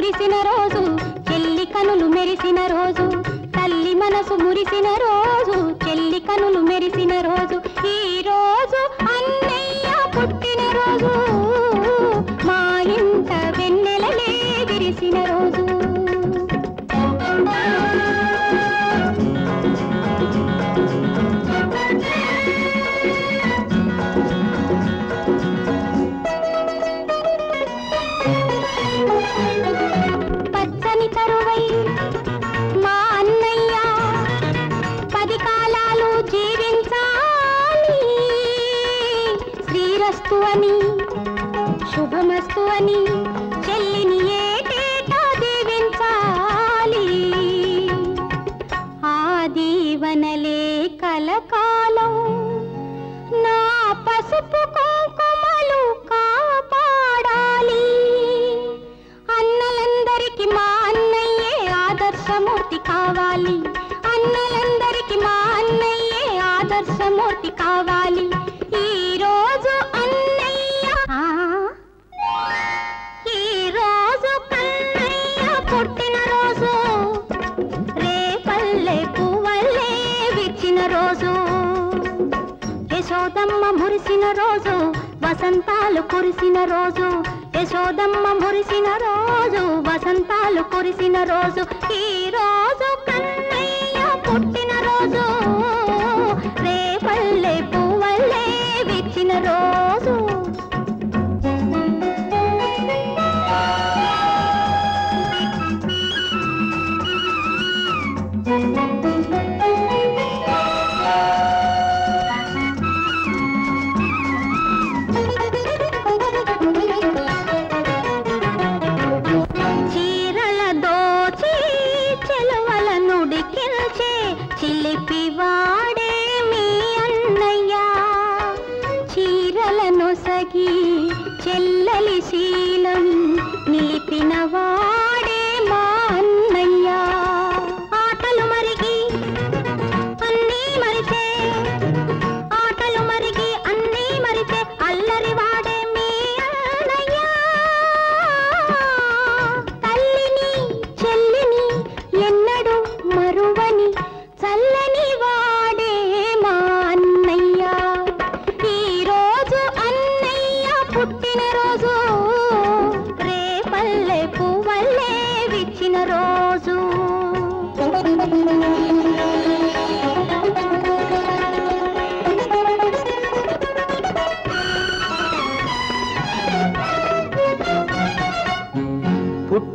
మురిసిన రోజు చెల్లి కనులు మెరిసిన రోజు తల్లి మనసు మురిసిన రోజు చెల్లి కనులు మెరిసిన రోజు ఈ రోజు అన్నయ్య పుట్టిన రోజు. మా ఇంట వెన్నెలలే విరిసిన రోజు. శుభమస్తు అని శుభమస్తు అని చెల్లిని ఏటేటా దీవించాలి. ఆ దీవనలే కలకాలం నా పసుపు కుంకుమలు కాపాడాలి. అన్నలందరికి మా అన్నయ్యే ఆదర్శమూర్తి కావాలి. అన్నలందరికి మా అన్నయ్యే ఆదర్శమూర్తి కావాలి. ఈ రోజు అన్నయ్య. ఆ, ఈ రోజు కన్నయ్య పుట్టిన రోజు రేపల్లె పువ్వల్లే విచ్చిన రోజు. యశోదమ్మ మురిసిన రోజు వసంతాలు కురిసిన రోజు. యశోదమ్మ మురిసిన రోజు వసంతాలు కురిసిన రోజు. ఈ రోజు కన్నయ్య విచ్చిన రోజు చీరల చెల్లలి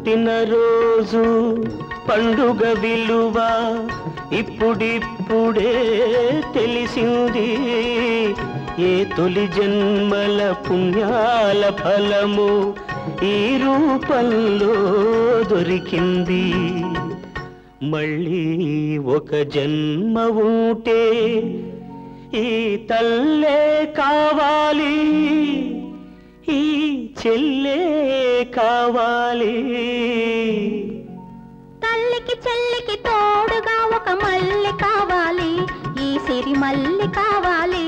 పుట్టినరోజు పండుగ విలువ ఇప్పుడిప్పుడే తెలిసింది. ఏ తొలి జన్మల పుణ్యాల ఫలము ఈ రూపంలో దొరికింది. మళ్ళీ ఒక జన్మ ఉంటే ఈ తల్లే కావాలి ఈ చెల్లే కావాలి. చెల్లికి చెల్లికి తోడుగా ఒక మల్లె కావాలి. ఈ సిరి మల్లె కావాలి.